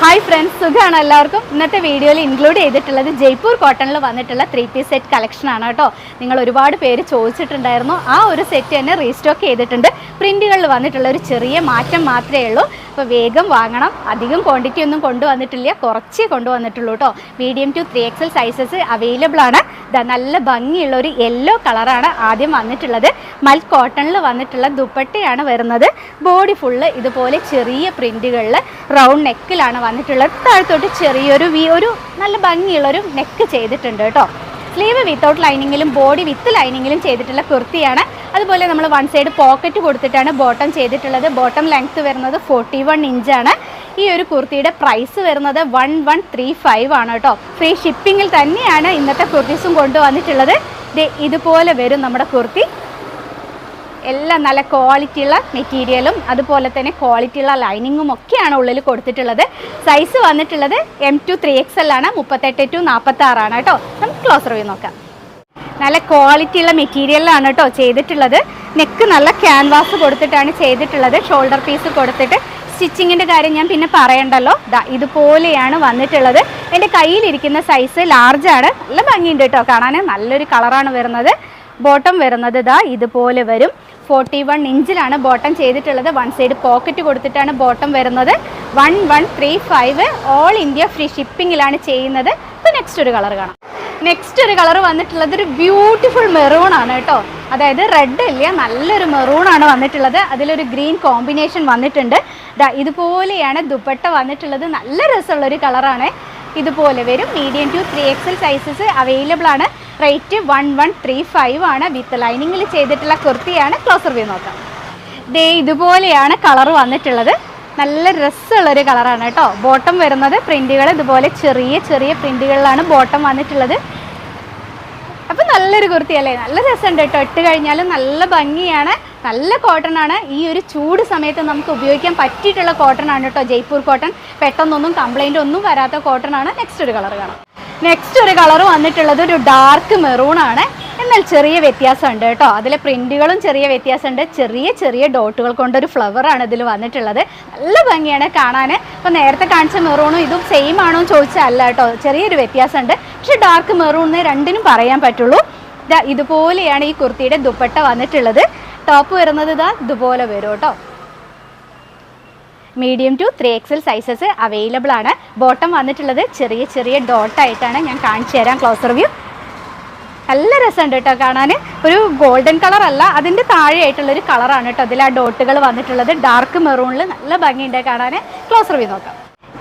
Hi friends സുഖമാണ് എല്ലാവർക്കും. ഇന്നത്തെ വീഡിയോയിൽ ഇൻക്ലൂഡ് ചെയ്തിട്ടുള്ളത് ജയ്പൂർ കോട്ടണിൽ വന്നിട്ടുള്ള ത്രീ പീസ് സെറ്റ് കളക്ഷൻ ആണ് കേട്ടോ. നിങ്ങൾ ഒരുപാട് പേര് ചോദിച്ചിട്ടുണ്ടായിരുന്നു. ആ ഒരു സെറ്റ് തന്നെ റീസ്റ്റോക്ക് ചെയ്തിട്ടുണ്ട്. പ്രിന്റുകളിൽ വന്നിട്ടുള്ള ഒരു ചെറിയ മാറ്റം മാത്രമേ ഉള്ളൂ. അപ്പോൾ വേഗം വാങ്ങണം. അധികം ക്വാണ്ടിറ്റി ഒന്നും കൊണ്ടുവന്നിട്ടില്ല. കുറച്ചേ കൊണ്ടുവന്നിട്ടുള്ളൂ കേട്ടോ. Medium to three XL sizes available ആണ്. നല്ല ഭംഗിയുള്ള ഒരു യെല്ലോ കളറാണ് ആദ്യം വന്നിട്ടുള്ളത്. മൽ കോട്ടണിൽ വന്നിട്ടുള്ള ദുപ്പട്ടയാണ് വരുന്നത്. ബോഡി ഫുള്ള് ഇതുപോലെ ചെറിയ പ്രിന്റുകളിൽ റൗണ്ട് നെക്കിലാണ് വന്നിട്ടുള്ളത് താഴത്തോട്ട് ചെറിയൊരു വി ഒരു നല്ല ഭംഗിയുള്ളൊരു നെക്ക് ചെയ്തിട്ടുണ്ട് കേട്ടോ. സ്ലീവ് വിത്തൗട്ട് ലൈനിങ്ങിലും ബോഡി വിത്ത് ലൈനിങ്ങിലും ചെയ്തിട്ടുള്ള കുർത്തിയാണ്. അതുപോലെ നമ്മൾ വൺ സൈഡ് പോക്കറ്റ് കൊടുത്തിട്ടാണ് ബോട്ടം ചെയ്തിട്ടുള്ളത്. ബോട്ടം ലെങ്ത്ത് വരുന്നത് ഫോർട്ടി വൺ ഇഞ്ചാണ് ഈ ഒരു കുർത്തിയുടെ പ്രൈസ് വരുന്നത് വൺ വൺ ത്രീ ഫൈവ് ആണ് കേട്ടോ. ഫ്രീ ഷിപ്പിങ്ങിൽ തന്നെയാണ് ഇന്നത്തെ കുർത്തീസും കൊണ്ടുവന്നിട്ടുള്ളത്. ഇതുപോലെ വരും നമ്മുടെ കുർത്തി. എല്ലാം നല്ല ക്വാളിറ്റിയുള്ള മെറ്റീരിയലും അതുപോലെ തന്നെ ക്വാളിറ്റിയുള്ള ലൈനിങ്ങും ഒക്കെയാണ് ഉള്ളിൽ കൊടുത്തിട്ടുള്ളത്. സൈസ് വന്നിട്ടുള്ളത് M to three X L ആണ്. മുപ്പത്തെട്ട് ടു നാൽപ്പത്തി ആറാണ് കേട്ടോ. നമുക്ക് ക്ലോസ് റിവ്യൂ നോക്കാം. നല്ല ക്വാളിറ്റിയുള്ള മെറ്റീരിയലാണ് കേട്ടോ ചെയ്തിട്ടുള്ളത്. നെക്ക് നല്ല ക്യാൻവാസ് കൊടുത്തിട്ടാണ് ചെയ്തിട്ടുള്ളത്. ഷോൾഡർ പീസ് കൊടുത്തിട്ട്. സ്റ്റിച്ചിങ്ങിന്റെ കാര്യം ഞാൻ പിന്നെ പറയണ്ടല്ലോ. ദാ ഇതുപോലെയാണ് വന്നിട്ടുള്ളത്. എന്റെ കയ്യിലിരിക്കുന്ന സൈസ് ലാർജാണ് നല്ല ഭംഗിയുണ്ട് കേട്ടോ കാണാൻ. നല്ലൊരു കളറാണ് വരുന്നത്. ബോട്ടം വരുന്നത് ദാ ഇതുപോലെ വരും. ഫോർട്ടി വൺ ഇഞ്ചിലാണ് ബോട്ടം ചെയ്തിട്ടുള്ളത്. വൺ സൈഡ് പോക്കറ്റ് കൊടുത്തിട്ടാണ് ബോട്ടം വരുന്നത്. One one three five all India free ഷിപ്പിങ്ങിലാണ് ചെയ്യുന്നത്. ഇപ്പോൾ നെക്സ്റ്റ് ഒരു കളർ കാണാം. നെക്സ്റ്റ് ഒരു കളർ വന്നിട്ടുള്ളത് ഒരു ബ്യൂട്ടിഫുൾ മെറൂൺ ആണ് കേട്ടോ. അതായത് റെഡ് ഇല്ല നല്ലൊരു മെറൂൺ ആണ് വന്നിട്ടുള്ളത്. അതിലൊരു ഗ്രീൻ കോമ്പിനേഷൻ വന്നിട്ടുണ്ട്. ഇതുപോലെയാണ് ദുപ്പട്ട വന്നിട്ടുള്ളത്. നല്ല രസമുള്ളൊരു കളറാണ്. ഇതുപോലെ വരും. Medium to three XL sizes available ആണ്. Rate one one three five ആണ്. വിത്ത് ലൈനിങ്ങിൽ ചെയ്തിട്ടുള്ള കുർത്തിയാണ്. ക്ലോസർ വ്യൂ നോക്കാം. ദേ ഇതുപോലെയാണ് കളർ വന്നിട്ടുള്ളത്. നല്ല രസമുള്ളൊരു കളറാണ് കേട്ടോ. ബോട്ടം വരുന്നത് പ്രിന്റുകൾ ഇതുപോലെ ചെറിയ ചെറിയ പ്രിന്റുകളിലാണ് ബോട്ടം വന്നിട്ടുള്ളത്. അപ്പം നല്ലൊരു കുർത്തി അല്ലേ? നല്ല രസമുണ്ട് കേട്ടോ. ഇട്ട് കഴിഞ്ഞാൽ നല്ല ഭംഗിയാണ്. നല്ല കോട്ടൺ ആണ്. ഈ ഒരു ചൂട് സമയത്ത് നമുക്ക് ഉപയോഗിക്കാൻ പറ്റിയിട്ടുള്ള കോട്ടൺ ആണ് കേട്ടോ. ജയ്പൂർ കോട്ടൺ പെട്ടെന്നൊന്നും കംപ്ലൈന്റ് ഒന്നും വരാത്ത കോട്ടൺ ആണ്. നെക്സ്റ്റ് ഒരു കളർ കാണാം. നെക്സ്റ്റ് ഒരു കളർ വന്നിട്ടുള്ളത് ഒരു ഡാർക്ക് മെറൂൺ ആണ്. എന്നാൽ ചെറിയ വ്യത്യാസമുണ്ട് കേട്ടോ. അതിലെ പ്രിന്റുകളും ചെറിയ വ്യത്യാസമുണ്ട്. ചെറിയ ചെറിയ ഡോട്ടുകൾ കൊണ്ടൊരു ഫ്ലവർ ആണ് ഇതിൽ വന്നിട്ടുള്ളത്. നല്ല ഭംഗിയാണ് കാണാൻ അപ്പോൾ നേരത്തെ കാണിച്ച മെറൂണും ഇതും സെയിം ആണോ അല്ല കേട്ടോ. ചെറിയൊരു വ്യത്യാസമുണ്ട്. പക്ഷെ ഡാർക്ക് മെറൂൺ രണ്ടിനും പറയാൻ പറ്റുള്ളൂ. ഇതാ ഇതുപോലെയാണ് ഈ കുർത്തിയുടെ ദുപ്പട്ട വന്നിട്ടുള്ളത്. ടോപ്പ് വരുന്നത് ഇതാ ഇതുപോലെ വരും കേട്ടോ. Medium to three XL sizes available ആണ്. ബോട്ടം വന്നിട്ടുള്ളത് ചെറിയ ചെറിയ ഡോട്ടായിട്ടാണ് ഞാൻ കാണിച്ചു തരാം ക്ലോസർ വ്യൂ നല്ല രസമുണ്ട് കേട്ടോ കാണാൻ. ഒരു ഗോൾഡൻ കളർ അല്ല അതിന്റെ താഴെയായിട്ടുള്ളൊരു കളറാണ് കേട്ടോ. അതിൽ ആ ഡോട്ടുകൾ വന്നിട്ടുള്ളത്. ഡാർക്ക് മെറൂണിൽ നല്ല ഭംഗിയുണ്ട് കാണാൻ. ക്ലോസർ വ്യൂ നോക്കാം.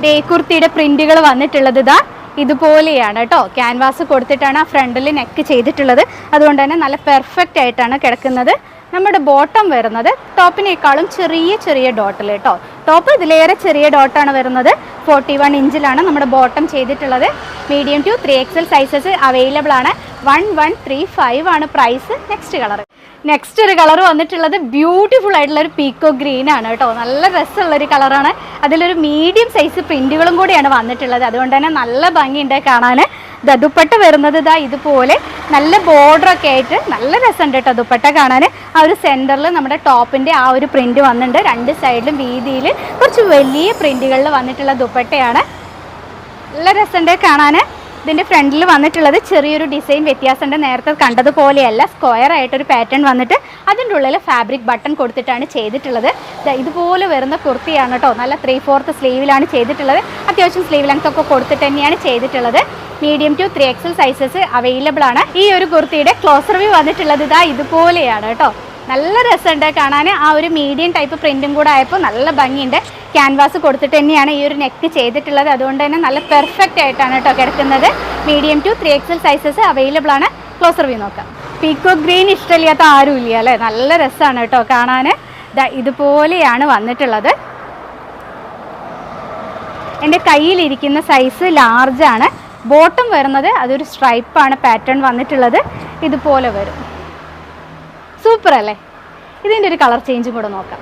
ഡേ കുർത്തിയുടെ പ്രിന്റുകൾ വന്നിട്ടുള്ളത് ഇതാ. ഇതുപോലെയാണ് കേട്ടോ. ക്യാൻവാസ് കൊടുത്തിട്ടാണ് ആ ഫ്രണ്ടിൽ നെക്ക് ചെയ്തിട്ടുള്ളത്. അതുകൊണ്ട് തന്നെ നല്ല പെർഫെക്റ്റ് ആയിട്ടാണ് കിടക്കുന്നത്. നമ്മുടെ ബോട്ടം വരുന്നത് ടോപ്പിനേക്കാളും ചെറിയ ചെറിയ ഡോട്ടിൽ കേട്ടോ ടോപ്പ് ഇതിലേറെ ചെറിയ ഡോട്ടാണ് വരുന്നത്. ഫോർട്ടി വൺ ഇഞ്ചിലാണ് നമ്മുടെ ബോട്ടം ചെയ്തിട്ടുള്ളത്. Medium to three XL sizes available ആണ്. വൺ വൺ ത്രീ ഫൈവ് ആണ് പ്രൈസ് നെക്സ്റ്റ് കളർ നെക്സ്റ്റ് ഒരു കളർ വന്നിട്ടുള്ളത് ബ്യൂട്ടിഫുൾ ആയിട്ടുള്ള ഒരു പീക്കോ ഗ്രീൻ ആണ് കേട്ടോ നല്ല രസമുള്ള ഒരു കളറാണ് അതിലൊരു മീഡിയം സൈസ് പ്രിന്റുകളും കൂടിയാണ് വന്നിട്ടുള്ളത്. അതുകൊണ്ട് തന്നെ നല്ല ഭംഗിയുണ്ട് കാണാൻ ദുപ്പട്ട വരുന്നത് ഇതാ ഇതുപോലെ. നല്ല ബോർഡർ ഒക്കെ ആയിട്ട് നല്ല രസമുണ്ട് കേട്ടോ ദുപ്പട്ട കാണാൻ. ആ ഒരു സെന്ററിൽ നമ്മുടെ ടോപ്പിന്റെ ആ ഒരു പ്രിന്റ് വന്നിട്ടുണ്ട്. രണ്ട് സൈഡിലും വീതിയിൽ കുറച്ച് വലിയ പ്രിന്റുകളിൽ വന്നിട്ടുള്ള ദുപ്പട്ടയാണ്. നല്ല രസമുണ്ട് കാണാൻ. ഇതിന്റെ ഫ്രണ്ടിൽ വന്നിട്ടുള്ളത് ചെറിയൊരു ഡിസൈൻ വ്യത്യാസമുണ്ട്. നേരത്തെ കണ്ടതുപോലെയല്ല സ്ക്വയർ ആയിട്ടൊരു പാറ്റേൺ വന്നിട്ട് അതിന്റെ ഉള്ളിൽ ഫാബ്രിക് ബട്ടൺ കൊടുത്തിട്ടാണ് ചെയ്തിട്ടുള്ളത്. ഇതുപോലെ വരുന്ന കുർത്തിയാണ് കേട്ടോ നല്ല ത്രീ ഫോർത്ത് സ്ലീവിലാണ് ചെയ്തിട്ടുള്ളത്. അത്യാവശ്യം സ്ലീവ് ലെങ്ത് ഒക്കെ കൊടുത്തിട്ട് തന്നെയാണ് ചെയ്തിട്ടുള്ളത്. Medium to three XL sizes available ആണ്. ഈ ഒരു കുർത്തിയുടെ ക്ലോസർ വ്യൂ വന്നിട്ടുള്ളത് ഇതാ ഇതുപോലെയാണ് കേട്ടോ. നല്ല രസമുണ്ട് കാണാൻ. ആ ഒരു മീഡിയം ടൈപ്പ് പ്രിന്റും കൂടെ ആയപ്പോൾ നല്ല ഭംഗിയുണ്ട്. ക്യാൻവാസ് കൊടുത്തിട്ട് തന്നെയാണ് ഈ ഒരു നെക്ക് ചെയ്തിട്ടുള്ളത്. അതുകൊണ്ട് തന്നെ നല്ല പെർഫെക്റ്റ് ആയിട്ടാണ് കേട്ടോ കിടക്കുന്നത്. Medium to three XL sizes available ആണ്. ക്ലോസർ വ്യൂ നോക്കാം. പീക്കോ ഗ്രീൻ ഇഷ്ടമില്ലാത്ത ആരും ഇല്ല അല്ലേ? നല്ല രസമാണ് കേട്ടോ കാണാൻ ഇതുപോലെയാണ് വന്നിട്ടുള്ളത്. എന്റെ കയ്യിലിരിക്കുന്ന സൈസ് ലാർജാണ് ബോട്ടം വരുന്നത് അതൊരു സ്ട്രൈപ്പാണ് പാറ്റേൺ വന്നിട്ടുള്ളത്. ഇതുപോലെ വരും. സൂപ്പർ അല്ലേ? ഇതിന്റെ ഒരു കളർ ചേഞ്ചും കൂടെ നോക്കാം.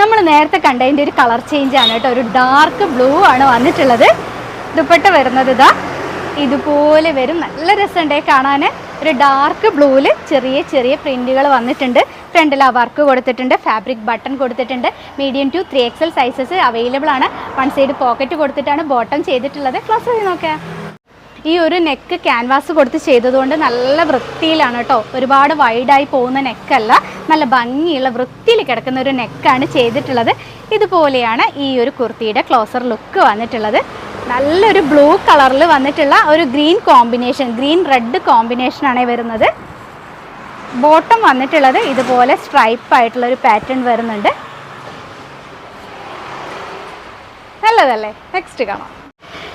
നമ്മൾ നേരത്തെ കണ്ടതിന്റെ ഒരു കളർ ചേഞ്ച് ആണ് കേട്ടോ. ഒരു ഡാർക്ക് ബ്ലൂ ആണ് വന്നിട്ടുള്ളത്. ദുപ്പട്ട വരുന്നത് ഇതാ. ഇതുപോലെ വരും. നല്ല രസമുണ്ടേ കാണാൻ. ഒരു ഡാർക്ക് ബ്ലൂവിൽ ചെറിയ ചെറിയ പ്രിന്റുകൾ വന്നിട്ടുണ്ട്. ഫ്രണ്ടിൽ ആ വർക്ക് കൊടുത്തിട്ടുണ്ട്. ഫാബ്രിക് ബട്ടൺ കൊടുത്തിട്ടുണ്ട്. Medium to three XL sizes available ആണ്. വൺ സൈഡ് പോക്കറ്റ് കൊടുത്തിട്ടാണ് ബോട്ടം ചെയ്തിട്ടുള്ളത്. ക്ലോസ് ചെയ്ത് നോക്കാം ഈ ഒരു നെക്ക് ക്യാൻവാസ് കൊടുത്ത് ചെയ്തതുകൊണ്ട് നല്ല വൃത്തിയിലാണ് കേട്ടോ. ഒരുപാട് വൈഡായി പോകുന്ന നെക്കല്ല നല്ല ഭംഗിയുള്ള വൃത്തിയിൽ കിടക്കുന്ന ഒരു നെക്കാണ് ചെയ്തിട്ടുള്ളത്. ഇതുപോലെയാണ് ഈ ഒരു കുർത്തിയുടെ ക്ലോസർ ലുക്ക് വന്നിട്ടുള്ളത്. നല്ലൊരു ബ്ലൂ കളറിൽ വന്നിട്ടുള്ള ഒരു ഗ്രീൻ കോമ്പിനേഷൻ ഗ്രീൻ റെഡ് കോമ്പിനേഷനാണ് വരുന്നത്. ബോട്ടം വന്നിട്ടുള്ളത് ഇതുപോലെ സ്ട്രൈപ്പ് ആയിട്ടുള്ള ഒരു പാറ്റേൺ വരുന്നുണ്ട്. നല്ലതല്ലേ? നെക്സ്റ്റ് കാണാം.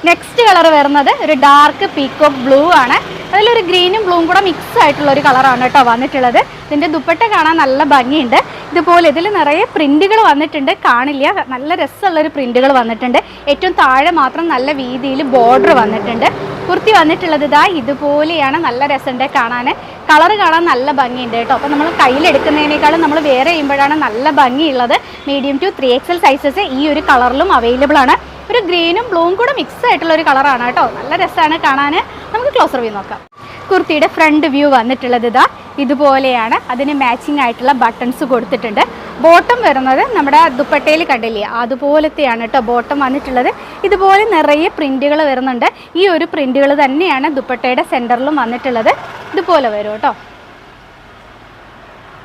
നെക്സ്റ്റ് കളർ വരുന്നത് ഒരു ഡാർക്ക് പീക്കോക്ക് ബ്ലൂ ആണ്. അതിലൊരു ഗ്രീനും ബ്ലൂവും കൂടെ മിക്സ് ആയിട്ടുള്ള ഒരു കളറാണ് കേട്ടോ വന്നിട്ടുള്ളത്. ഇതിന്റെ ദുപ്പട്ട കാണാൻ നല്ല ഭംഗിയുണ്ട്. ഇതുപോലെ ഇതിൽ നിറയെ പ്രിന്റുകൾ വന്നിട്ടുണ്ട്. കാണില്ല. നല്ല രസമുള്ളൊരു പ്രിന്റുകൾ വന്നിട്ടുണ്ട്. ഏറ്റവും താഴെ മാത്രം നല്ല വീതിയിൽ ബോർഡർ വന്നിട്ടുണ്ട്. കുർത്തി വന്നിട്ടുള്ളത് ഇതാ ഇതുപോലെയാണ്. നല്ല രസമുണ്ട് കാണാൻ. കളർ കാണാൻ നല്ല ഭംഗിയുണ്ട് കേട്ടോ. അപ്പോൾ നമ്മൾ കയ്യിലെടുക്കുന്നതിനേക്കാളും നമ്മൾ വേറെ ചെയ്യുമ്പോഴാണ് നല്ല ഭംഗിയുള്ളത്. Medium to three XL sizes ഈ ഒരു കളറിലും അവൈലബിൾ ആണ്. ഒരു ഗ്രീനും ബ്ലൂവും കൂടെ മിക്സ് ആയിട്ടുള്ള ഒരു കളറാണ് കേട്ടോ. നല്ല രസമാണ് കാണാൻ. നമുക്ക് ക്ലോസർ വ്യൂ നോക്കാം. കുർത്തിയുടെ ഫ്രണ്ട് വ്യൂ വന്നിട്ടുള്ളത് ഇതാ. ഇതുപോലെയാണ്. അതിന് മാച്ചിങ് ആയിട്ടുള്ള ബട്ടൺസ് കൊടുത്തിട്ടുണ്ട്. ബോട്ടം വരുന്നത് നമ്മുടെ ദുപ്പട്ടയിൽ കണ്ടില്ലേ? അതുപോലത്തെയാണ് കേട്ടോ ബോട്ടം വന്നിട്ടുള്ളത്. ഇതുപോലെ നിറയെ പ്രിന്റുകൾ വരുന്നുണ്ട്. ഈ ഒരു പ്രിന്റുകൾ തന്നെയാണ് ദുപ്പട്ടയുടെ സെന്ററിലും വന്നിട്ടുള്ളത്. ഇതുപോലെ വരും കേട്ടോ.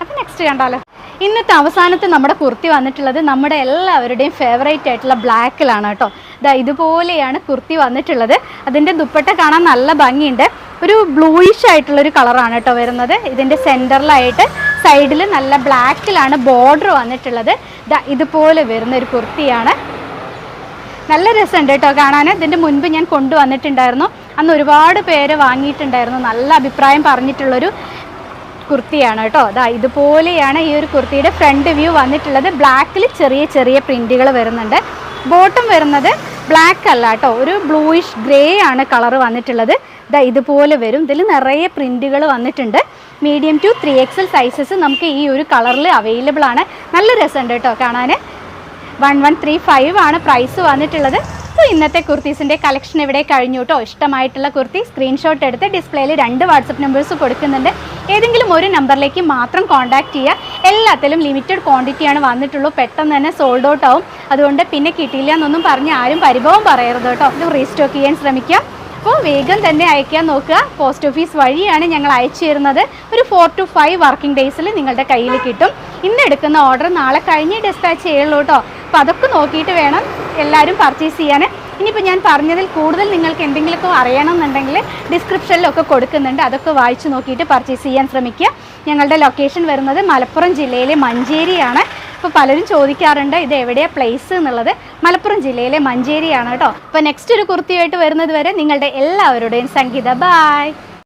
അപ്പം നെക്സ്റ്റ് കണ്ടാലോ? ഇന്നത്തെ അവസാനത്തെ നമ്മുടെ കുർത്തി വന്നിട്ടുള്ളത് നമ്മുടെ എല്ലാവരുടെയും ഫേവറേറ്റ് ആയിട്ടുള്ള ബ്ലാക്കിലാണ് കേട്ടോ. ഇതാ ഇതുപോലെയാണ് കുർത്തി വന്നിട്ടുള്ളത്. അതിന്റെ ദുപ്പട്ട കാണാൻ നല്ല ഭംഗിയുണ്ട്. ഒരു ബ്ലൂയിഷ് ആയിട്ടുള്ളൊരു കളറാണ് കേട്ടോ വരുന്നത്. ഇതിന്റെ സെന്ററിലായിട്ട് സൈഡിൽ നല്ല ബ്ലാക്കിലാണ് ബോർഡർ വന്നിട്ടുള്ളത്. ഇതാ ഇതുപോലെ വരുന്ന ഒരു കുർത്തിയാണ്. നല്ല രസമുണ്ട് കേട്ടോ കാണാൻ. ഇതിന്റെ മുൻപ് ഞാൻ കൊണ്ടുവന്നിട്ടുണ്ടായിരുന്നു. അന്ന് ഒരുപാട് പേര് വാങ്ങിയിട്ടുണ്ടായിരുന്നു. നല്ല അഭിപ്രായം പറഞ്ഞിട്ടുള്ളൊരു കുർത്തിയാണ് കേട്ടോ. അതാ ഇതുപോലെയാണ് ഈ ഒരു കുർത്തിയുടെ ഫ്രണ്ട് വ്യൂ വന്നിട്ടുള്ളത്. ബ്ലാക്കിൽ ചെറിയ ചെറിയ പ്രിന്റുകൾ വരുന്നുണ്ട്. ബോട്ടം വരുന്നത് ബ്ലാക്ക് അല്ല കേട്ടോ. ഒരു ബ്ലൂയിഷ് ഗ്രേ ആണ് കളർ വന്നിട്ടുള്ളത്. ഇതാ ഇതുപോലെ വരും. ഇതിൽ നിറയെ പ്രിന്റുകൾ വന്നിട്ടുണ്ട്. Medium to three XL sizes നമുക്ക് ഈ ഒരു കളറിൽ അവൈലബിൾ ആണ്. നല്ല രസമുണ്ട് കേട്ടോ കാണാൻ വൺ വൺ ത്രീ ഫൈവ് ആണ് പ്രൈസ് വന്നിട്ടുള്ളത്. അപ്പോൾ ഇന്നത്തെ കുർത്തീസിന്റെ കളക്ഷൻ ഇവിടെ കഴിഞ്ഞു കേട്ടോ. ഇഷ്ടമായിട്ടുള്ള കുർത്തി സ്ക്രീൻഷോട്ട് എടുത്ത് ഡിസ്പ്ലേയിൽ രണ്ട് വാട്സപ്പ് നമ്പേഴ്സ് കൊടുക്കുന്നുണ്ട്. ഏതെങ്കിലും ഒരു നമ്പറിലേക്ക് മാത്രം കോൺടാക്റ്റ് ചെയ്യുക. എല്ലാത്തിലും ലിമിറ്റഡ് ക്വാണ്ടിറ്റിയാണ് വന്നിട്ടുള്ളൂ. പെട്ടെന്ന് തന്നെ സോൾഡ് ഔട്ട് ആവും. അതുകൊണ്ട് പിന്നെ കിട്ടിയില്ല എന്നൊന്നും പറഞ്ഞ് ആരും പരിഭവം പറയരുത് കേട്ടോ. ഇത് റീസ്റ്റോക്ക് ചെയ്യാൻ ശ്രമിക്കുക അപ്പോൾ വേഗം തന്നെ അയക്കാൻ നോക്കുക. പോസ്റ്റ് ഓഫീസ് വഴിയാണ് ഞങ്ങൾ അയച്ചു തരുന്നത്. ഒരു ഫോർ ടു ഫൈവ് വർക്കിംഗ് ഡേയ്സിൽ നിങ്ങളുടെ കയ്യിൽ കിട്ടും. ഇന്ന് എടുക്കുന്ന ഓർഡർ നാളെ കഴിഞ്ഞ് ഡിസ്പാച്ച് ചെയ്യുള്ളൂ കേട്ടോ. അപ്പോൾ അതൊക്കെ നോക്കിയിട്ട് വേണം എല്ലാവരും പർച്ചേസ് ചെയ്യാൻ. ഇനിയിപ്പോൾ ഞാൻ പറഞ്ഞതിൽ കൂടുതൽ നിങ്ങൾക്ക് എന്തെങ്കിലുമൊക്കെ അറിയണമെന്നുണ്ടെങ്കിൽ ഡിസ്ക്രിപ്ഷനിലൊക്കെ കൊടുക്കുന്നുണ്ട്. അതൊക്കെ വായിച്ചു നോക്കിയിട്ട് പർച്ചേസ് ചെയ്യാൻ ശ്രമിക്കുക. ഞങ്ങളുടെ ലൊക്കേഷൻ വരുന്നത് മലപ്പുറം ജില്ലയിലെ മഞ്ചേരിയാണ്. ഇപ്പോൾ പലരും ചോദിക്കാറുണ്ട് ഇത് എവിടെയാണ് പ്ലേസ് എന്നുള്ളത്. മലപ്പുറം ജില്ലയിലെ മഞ്ചേരിയാണ് കേട്ടോ. അപ്പോൾ നെക്സ്റ്റ് ഒരു കുർത്തിയായിട്ട് വരുന്നത് വരെ നിങ്ങളുടെ എല്ലാവരുടെയും സംഗീത. ബായ്